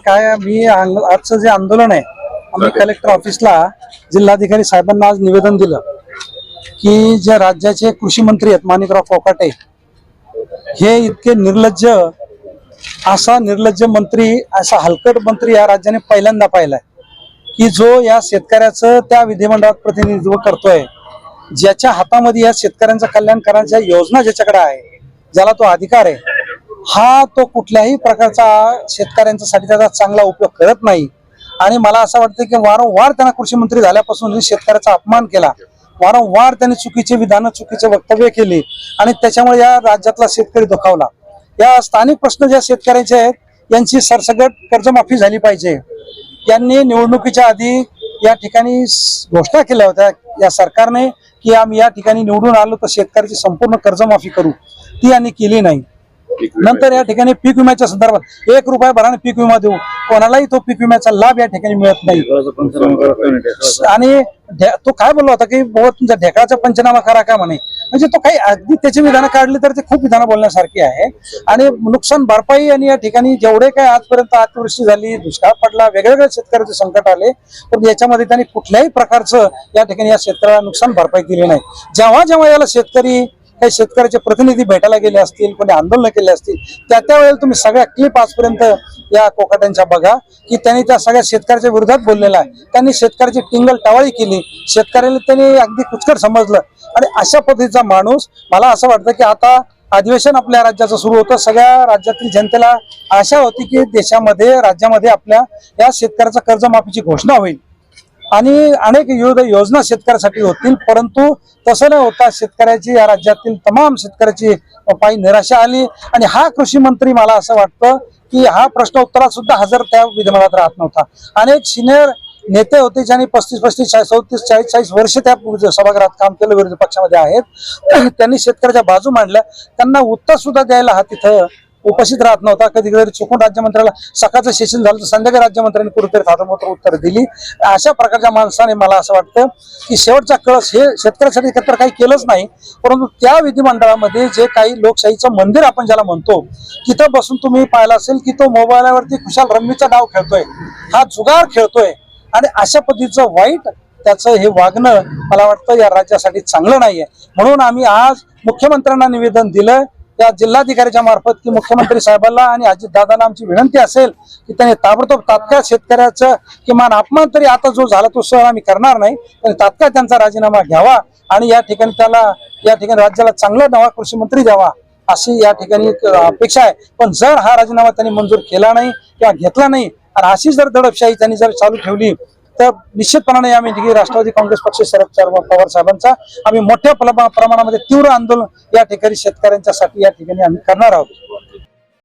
काय मी आजचं जे आंदोलन आहे आम्ही कलेक्टर ऑफिसला जिल्हाधिकारी साहेबांना आज निवेदन दिलं की जे राज्याचे कृषी मंत्री आहेत माणिकराव फोकाटे हे इतके निर्लज्ज असा निर्लज्ज मंत्री असा हलकट मंत्री या राज्याने पहिल्यांदा पाहिलाय. की जो या शेतकऱ्याचं त्या विधिमंडळात प्रतिनिधित्व करतोय ज्याच्या हातामध्ये या शेतकऱ्यांचं कल्याण करण्याच्या योजना ज्याच्याकडे आहे ज्याला तो अधिकार आहे हा तो कुठल्याही प्रकारचा शेतकऱ्यांच्यासाठी त्याचा चांगला उपयोग करत नाही. आणि मला असं वाटतं की वारंवार त्यांना कृषी मंत्री झाल्यापासून शेतकऱ्याचा अपमान केला वारंवार त्यांनी चुकीचे विधान चुकीचे वक्तव्य केली आणि त्याच्यामुळे या राज्यातला शेतकरी दुखावला. या स्थानिक प्रश्न ज्या शेतकऱ्यांचे आहेत यांची सरसगट कर्जमाफी झाली पाहिजे. यांनी निवडणुकीच्या आधी या ठिकाणी घोषणा केल्या होत्या या सरकारने की आम्ही या ठिकाणी निवडून आलो तर शेतकऱ्याची संपूर्ण कर्जमाफी करू. ती यांनी केली नाही. नंतर या ठिकाणी पीक विम्याच्या संदर्भात एक रुपया भराने पीक विमा देऊ. कोणालाही तो पीक विम्याचा लाभ या ठिकाणी मिळत नाही. आणि तो काय बोलला होता की बाबा तुमचा ढेकळाचा पंचनामा करा का म्हणे? म्हणजे तो काही अगदी त्याची विधानं काढली तर ते खूप विधानं बोलण्यासारखी आहे. आणि नुकसान भरपाई आणि या ठिकाणी जेवढे काय आजपर्यंत अतिवृष्टी झाली दुष्काळ पडला वेगवेगळ्या शेतकऱ्याचे संकट आले पण याच्यामध्ये त्यांनी कुठल्याही प्रकारचं या ठिकाणी या शेतकऱ्याला नुकसान भरपाई दिली नाही. जेव्हा जेव्हा याला शेतकरी काही शेतकऱ्याचे प्रतिनिधी भेटायला गेले असतील कोणी आंदोलन केले असतील त्या त्यावेळेला तुम्ही सगळ्या क्लिप आजपर्यंत या कोकाट्यांच्या बघा की त्यांनी त्या सगळ्या शेतकऱ्याच्या विरोधात बोललेला आहे. त्यांनी शेतकऱ्याची टिंगल टावाळी केली शेतकऱ्याला त्यांनी अगदी कुचकर समजलं. आणि अशा पद्धतीचा माणूस मला असं वाटतं की आता अधिवेशन आपल्या राज्याचं सुरू होतं सगळ्या राज्यातील जनतेला आशा होती की देशामध्ये राज्यामध्ये आपल्या या शेतकऱ्याचा कर्जमाफीची घोषणा होईल. आणि अनेक विविध योजना शेतकऱ्यासाठी होतील परंतु तसं न होता शेतकऱ्याची या राज्यातील तमाम शेतकऱ्याची पायी निराशा आली. आणि हा कृषी मंत्री मला असं वाटतं की हा प्रश्न उत्तरात सुद्धा हजर त्या विधिमंडळात राहत नव्हता. अनेक सिनियर नेते होते ज्यांनी पस्तीस पस्तीस चाळीस चौतीस चाळीस चाळीस वर्ष त्या सभागृहात काम केलं विरोधी पक्षामध्ये आहेत. त्यांनी शेतकऱ्याच्या बाजू मांडल्या. त्यांना उत्तर सुद्धा द्यायला हा तिथं उपस्थित राहत नव्हता. कधी कधी चुकून राज्यमंत्र्याला सकाळचं सेशन झालं तर संध्याकाळी राज्यमंत्र्यांनी कुठेतरी थातमोत्र उत्तर दिली. अशा प्रकारच्या माणसाने मला असं वाटतं की शेवटचा कळस हे शेतकऱ्यासाठी एकत्र काही केलंच नाही परंतु त्या विधिमंडळामध्ये जे काही लोकशाहीचं मंदिर आपण ज्याला म्हणतो तिथं बसून तुम्ही पाहिलं असेल की तो मोबाईलवरती खुशाल रम्मीचा डाव खेळतोय. हा जुगार खेळतोय. आणि अशा पद्धतीचं वाईट त्याचं हे वागणं मला वाटतं या राज्यासाठी चांगलं नाहीये. म्हणून आम्ही आज मुख्यमंत्र्यांना निवेदन दिलं त्या जिल्हाधिकाऱ्याच्या मार्फत की मुख्यमंत्री साहेबांना आणि अजितदादाला आमची विनंती असेल की त्यांनी ताबडतोब तात्काळ शेतकऱ्याचं किमान अपमान तरी आता जो झाला तो सहन आम्ही करणार नाही पण तात्काळ त्यांचा राजीनामा घ्यावा आणि या ठिकाणी त्याला या ठिकाणी राज्याला चांगला नवा कृषी मंत्री द्यावा अशी या ठिकाणी अपेक्षा आहे. पण जर हा राजीनामा त्यांनी मंजूर केला नाही किंवा घेतला नाही आणि अशी जर दडपशाही त्यांनी जर चालू ठेवली तर निश्चितपणाने आम्ही जी राष्ट्रवादी काँग्रेस पक्ष शरद पवार साहेबांचा आम्ही मोठ्या प्रमा- प्रमाणामध्ये तीव्र आंदोलन या ठिकाणी शेतकऱ्यांच्या साठी या ठिकाणी आम्ही करणार आहोत.